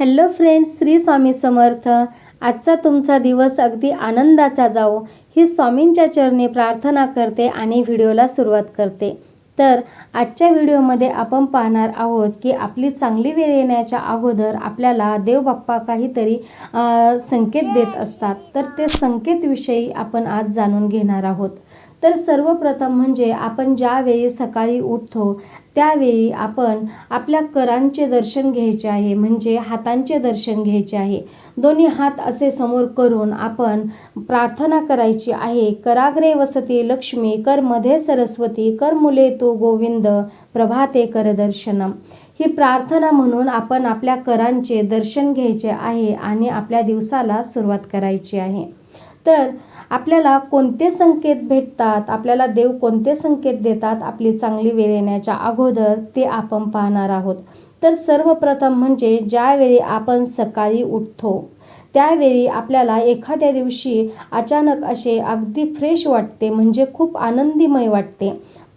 Hello friends Shri Swami Samarth. आजचा तुमचा दिवस अगदी आनंदाचा जाओ ही स्वामींच्या चरणी प्रार्थना करते आणि व्हिडिओला सुरुवात करते. तर आजच्या व्हिडिओमध्ये आपण पाहणार आहोत की आपली चांगली वेळ येण्याच्या अगोदर आपल्याला देवबाप्पा काहीतरी संकेत देत असतात. तर ते संकेतविषयी आपण आज जाणून घेणार आहोत. तर सर्वप्रथम म्हणजे आपण ज्यावेळी सकाळी उठतो त्यावेळी आपण आपल्या करांचे दर्शन घ्यायचे आहे म्हणजे हातांचे दर्शन घ्यायचे आहे. दोन्ही हात असे समोर करून आपण प्रार्थना करायची आहे. कराग्रे वसती लक्ष्मी कर मध्ये सरस्वती कर मुले तो गोविंद प्रभाते कर दर्शनम. ही प्रार्थना म्हणून आपण आपल्या करांचे दर्शन घ्यायचे आहे आणि आपल्या दिवसाला सुरुवात करायची आहे. तर आपल्याला कोणते संकेत भेटतात आपल्याला देव कोणते संकेत देतात आपली चांगली वेळ येण्याच्या अगोदर ते आपण पाहणार आहोत. तर सर्वप्रथम म्हणजे ज्यावेळी आपण सकाळी उठतो त्यावेळी आपल्याला एखाद्या दिवशी अचानक असे अगदी फ्रेश वाटते म्हणजे खूप आनंदीमय वाटते.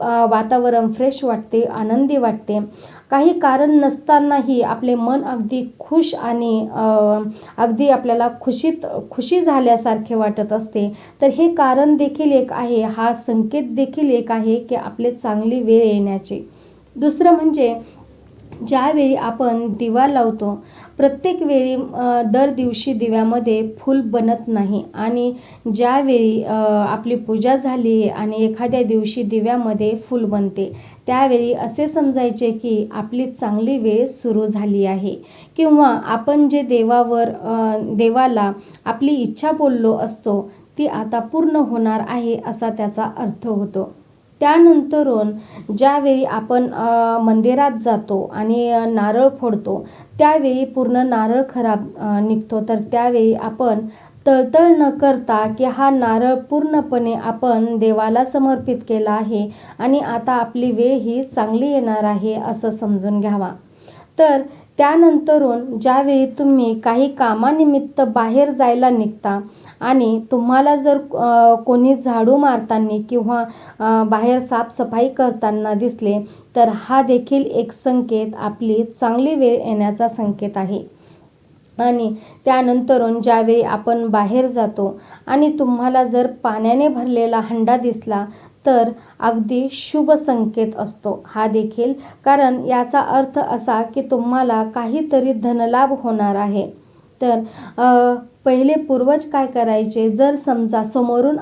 वातावरण फ्रेश वाटते आनंदी वाटते. काही कारण नसतानाही आपले मन अगदी खुश आणि अगदी आपल्याला खुशीत खुशी झाल्यासारखे वाटत असते. तर हे कारण देखील एक आहे हा संकेत देखील एक आहे की आपले चांगली वेळ येण्याचे. दुसरं म्हणजे ज्यावेळी आपण दिवा लावतो प्रत्येक वेळी दर दिवशी दिव्यामध्ये फूल बनत नाही. आणि ज्यावेळी आपली पूजा झाली आणि एखाद्या दिवशी दिव्यामध्ये फूल बनते त्यावेळी असे समजायचे की आपली चांगली वेळ सुरू झाली आहे. किंवा आपण जे देवावर देवाला आपली इच्छा बोललो असतो ती आता पूर्ण होणार आहे असा त्याचा अर्थ होतो. त्यानंतरून ज्यावेळी आपण मंदिरात जातो आणि नारळ फोडतो त्यावेळी पूर्ण नारळ खराब निघतो. तर त्यावेळी आपण तळतळ न करता की हा नारळ पूर्णपणे आपण देवाला समर्पित केला आहे आणि आता आपली वेळ ही चांगली येणार आहे असं समजून घ्यावा. तर त्यानंतरून ज्यावेळी तुम्ही काही कामानिमित्त बाहेर जायला निघता आणि तुम्हाला जर कोणी झाडू मारताना किंवा बाहेर साफसफाई करताना दिसले तर हा देखील एक संकेत आपली चांगली वेळ येण्याचा संकेत आहे. आणि त्यानंतरून ज्यावेळी आपण बाहेर जातो आणि तुम्हाला जर पाण्याने भरलेला हंडा दिसला तर अगदी शुभ संकेत असतो हा देखील. कारण याचा अर्थ असा की तुम्हाला काहीतरी धनलाभ होणार आहे. तर पहिले पूर्वज काय करायचे? जर समजा समोरून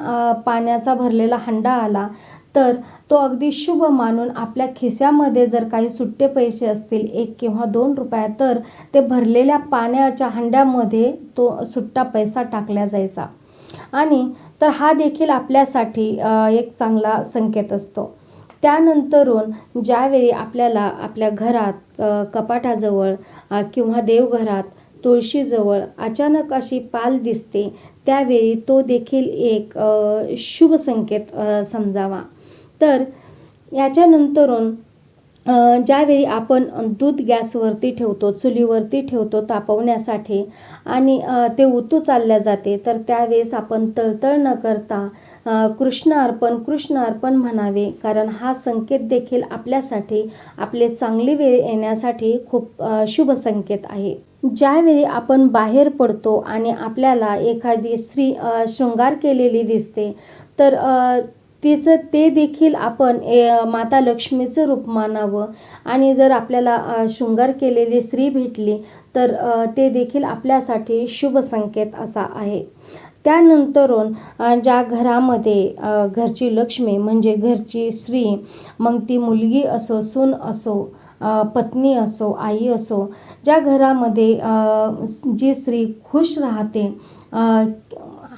पाण्याचा भरलेला हंडा आला तर तो अगदी शुभ मानून आपल्या खिशामध्ये जर काही सुट्टे पैसे असतील एक किंवा दोन रुपया तर ते भरलेल्या पाण्याच्या हंड्यामध्ये तो सुट्टा पैसा टाकला जायचा. आणि तर हा देखील आपल्यासाठी एक चांगला संकेत असतो. त्यानंतरून ज्यावेळी आपल्याला आपल्या घरात कपाटाजवळ किंवा देवघरात तुळशीजवळ अचानक अशी पाल दिसते त्यावेळी तो देखील एक शुभ संकेत समजावा. तर याच्यानंतरून ज्यावेळी आपण दूध गॅसवरती ठेवतो चुलीवरती ठेवतो तापवण्यासाठी आणि ते उतू चालल्या जाते तर त्यावेळेस आपण तळतळ न करता कृष्ण अर्पण कृष्ण अर्पण म्हणावे कारण हा संकेत देखील आपल्यासाठी आपले चांगली वेळ येण्यासाठी खूप शुभ संकेत आहे. ज्यावेळी आपण बाहेर पडतो आणि आपल्याला एखादी स्त्री शृंगार केलेली दिसते तर तिचं ते देखील आपण ए माता लक्ष्मीचं रूप मानावं. आणि जर आपल्याला शृंगार केलेली स्त्री भेटली तर ते देखील आपल्यासाठी शुभ संकेत असा आहे. त्यानंतरून ज्या घरामध्ये घरची लक्ष्मी म्हणजे घरची स्त्री मग ती मुलगी असो सून असो पत्नी असो आई असो ज्या घरामध्ये जी स्त्री खुश राहते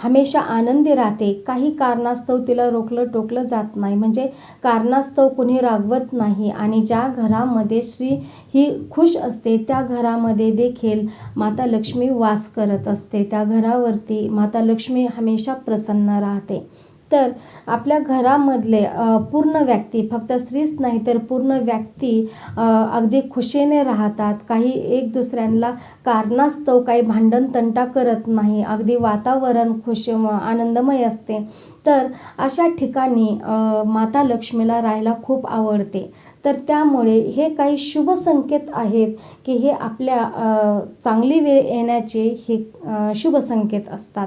हमेशा आनंदी राहते काही कारणास्तव तिला रोखलं टोकलं जात नाही. म्हणजे कारणास्तव कुणी रागवत नाही आणि ज्या घरामध्ये श्री ही खुश असते त्या घरामध्ये देखील माता लक्ष्मी वास करत असते. त्या घरावरती माता लक्ष्मी हमेशा प्रसन्न राहते. तर आपल्या घरामधले पूर्ण व्यक्ती फक्त स्त्रीच नाही तर पूर्ण व्यक्ती अगदी खुशीने राहतात. काही एक दुसऱ्यांना कारणास्तव काही भांडण तंटा करत नाही. अगदी वातावरण खुश आनंदमय असते. तर अशा ठिकाणी माता लक्ष्मीला राहायला खूप आवडते. तर त्यामुळे हे काही शुभ संकेत आहेत की हे आपल्या चांगली वेळ येण्याचे हे शुभ संकेत असतात.